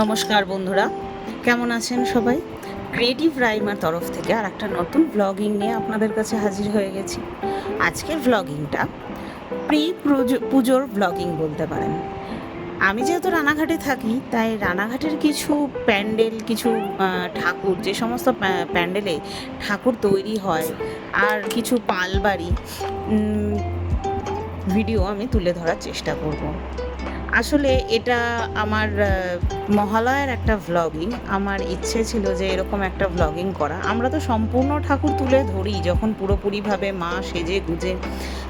নমস্কার বন্ধুরা, কেমন আছেন সবাই? ক্রিয়েটিভ রাইমার তরফ থেকে আর একটা নতুন ব্লগিং নিয়ে আপনাদের কাছে হাজির হয়ে গেছি। আজকের ব্লগিংটা প্রি পুজোর ব্লগিং বলতে পারেন। আমি যেহেতু রানাঘাটে থাকি, তাই রানাঘাটের কিছু প্যান্ডেল, কিছু ঠাকুর, যে সমস্ত প্যান্ডেলে ঠাকুর তৈরি হয়, আর কিছু পালবাড়ি ভিডিও আমি তুলে ধরার চেষ্টা করব। আসলে এটা আমার মহালয়ার একটা ভ্লগিং আমার ইচ্ছে ছিল যে এরকম একটা ভ্লগিং করা। আমরা তো সম্পূর্ণ ঠাকুর তুলে ধরি, যখন পুরোপুরিভাবে মা সেজে গুজে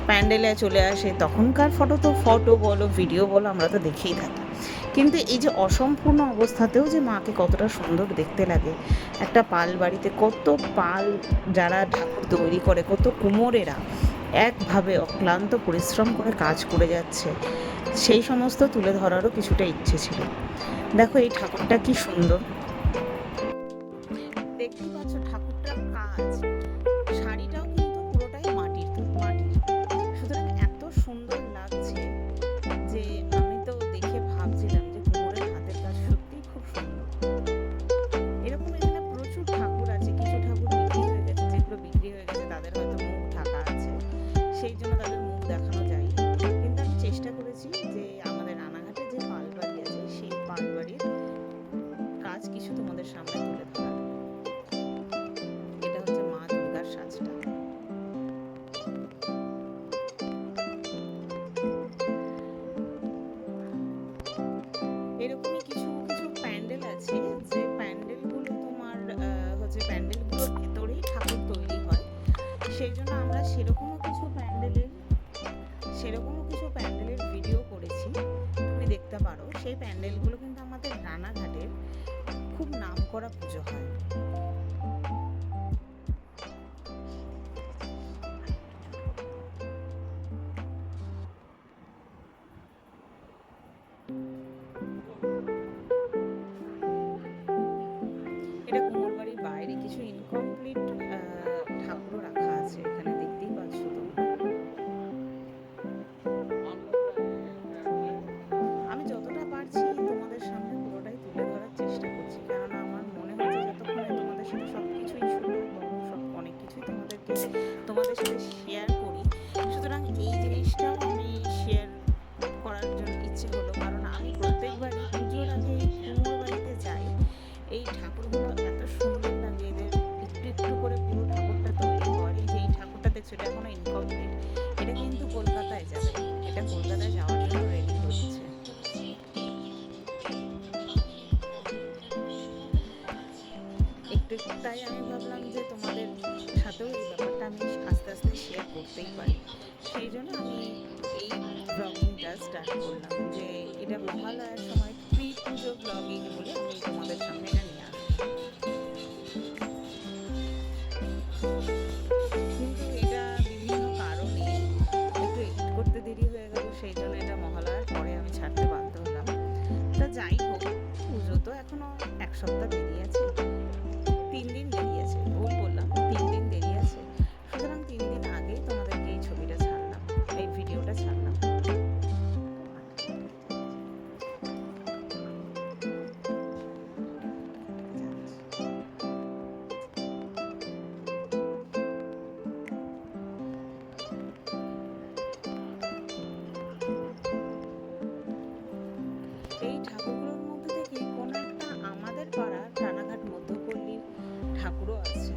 প্যান্ডেলে চলে আসে, তখনকার ফটো তো ফটো বলো ভিডিও বলো, আমরা তো দেখেই থাকি। কিন্তু এই যে অসম্পূর্ণ অবস্থাতেও যে মাকে কতটা সুন্দর দেখতে লাগে, একটা পাল বাড়িতে কত পাল যারা ঠাকুর তৈরি করে, কত কুমোরেরা একভাবে অক্লান্ত পরিশ্রম করে কাজ করে যাচ্ছে। সেই সমস্ত তুলে ধরারও কিছুটা ইচ্ছে ছিল। দেখো এই ঠাকুরটা কি সুন্দর। দেখতে পাচ্ছ ঠাকুরটা কাজ। শাড়িটাও সেরকমও কিছু প্যান্ডেলের, সেরকমও কিছু প্যান্ডেলের ভিডিও করেছি, তুমি দেখতে পারো। সেই প্যান্ডেলগুলো কিন্তু আমাদের রানাঘাটের খুব নামকরা পুজো হয়। এটা কুমোরবাড়ির বাইরে কিছু ইনকমপ্লিট স্টার্ট করলাম যে এটা মহালয়ার সময় প্রি পুজো ব্লগিং বলে আমি তোমাদের সামনে এটা নিয়ে আসলাম কিন্তু এটা বিভিন্ন কারণে একটু এডিট করতে দেরি হয়ে গেল, সেই জন্য এটা মহালয়ার পরে আমি ছাড়তে বাধ্য হলাম। তা যাই হোক, পুজো তো এখনও এক সপ্তাহ দেরি আছে। তিন দিন দেরি আছে, ভুল বললাম, তিন দিন দেরি আছে। সুতরাং তিন দিন আগেই তোমাদেরকে এই ছবিটা ছাড়লাম, এই ভিডিওটা ছাড়লাম। ঠাকুরগুলোর মধ্যে থেকে কোনো একটা আমাদের পাড়ার রানাঘাট মধ্যপল্লীর ঠাকুরও আছে।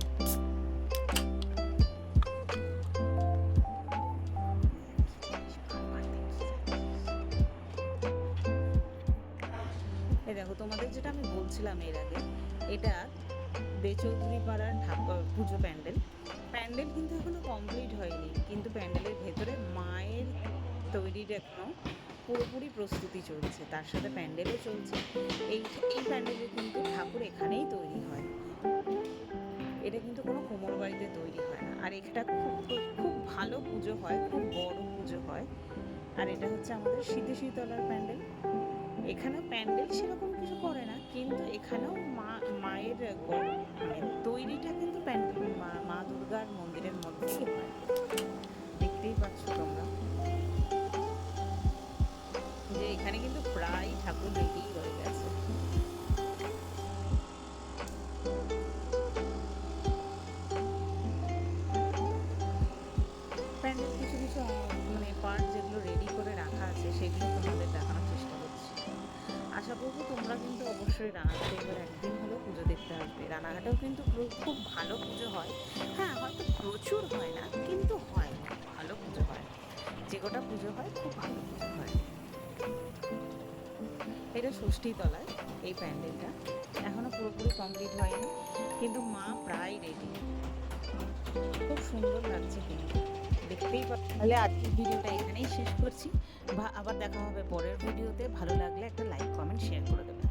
দেখো, তোমাদের যেটা আমি বলছিলাম এর আগে, এটা বেচৌধুরী পাড়ার ঠাকুর পুজো প্যান্ডেল। প্যান্ডেল কিন্তু এখনও কমপ্লিট হয়নি, কিন্তু প্যান্ডেলের ভেতরে মায়ের তৈরির এখনও পুরোপুরি প্রস্তুতি চলছে তার সাথে প্যান্ডেলও চলছে। এই এই প্যান্ডেলে কিন্তু ঠাকুর এখানেই তৈরি হয়। এটা কিন্তু কোনো কোমর বাড়িতে তৈরি হয় না। আর এটা খুব খুব ভালো পুজো হয় খুব বড় পুজো হয়। আর এটা হচ্ছে আমাদের শীতে শীতলার প্যান্ডেল। এখানেও প্যান্ডেল সেরকম কিছু করে না কিন্তু এখানেও মা মায়ের মানে তৈরিটা কিন্তু প্যান্ডেল মা মা দুর্গার মন্দিরের মধ্যেই হয়। দেখতেই পাচ্ছ তোমরা। কিছু কিছু মানে পার্ট যেগুলো রেডি করে রাখা আছে, সেগুলো তোমাদের দেখানোর চেষ্টা করছি। আশা করব তোমরা কিন্তু অবশ্যই রানাঘাটে একদিন হলেও পুজো দেখতে আসবে। রানাঘাটেও কিন্তু খুব ভালো পুজো হয়। হ্যাঁ হয়তো প্রচুর হয় না, কিন্তু হয় ভালো পুজো হয়। যে কটা পুজো হয়, খুব ভালো পুজো হয়। এটা ষষ্ঠী তলায় এই প্যান্ডেলটা। এখনও পুরোপুরি কমপ্লিট হয়নি, কিন্তু মা প্রায় রেডি খুব সুন্দর লাগছে কিন্তু, দেখতেই তাহলে আজকের ভিডিওটা এখানেই শেষ করছি। বা আবার দেখা হবে পরের ভিডিওতে। ভালো লাগলে একটা লাইক কমেন্ট শেয়ার করে দেবেন।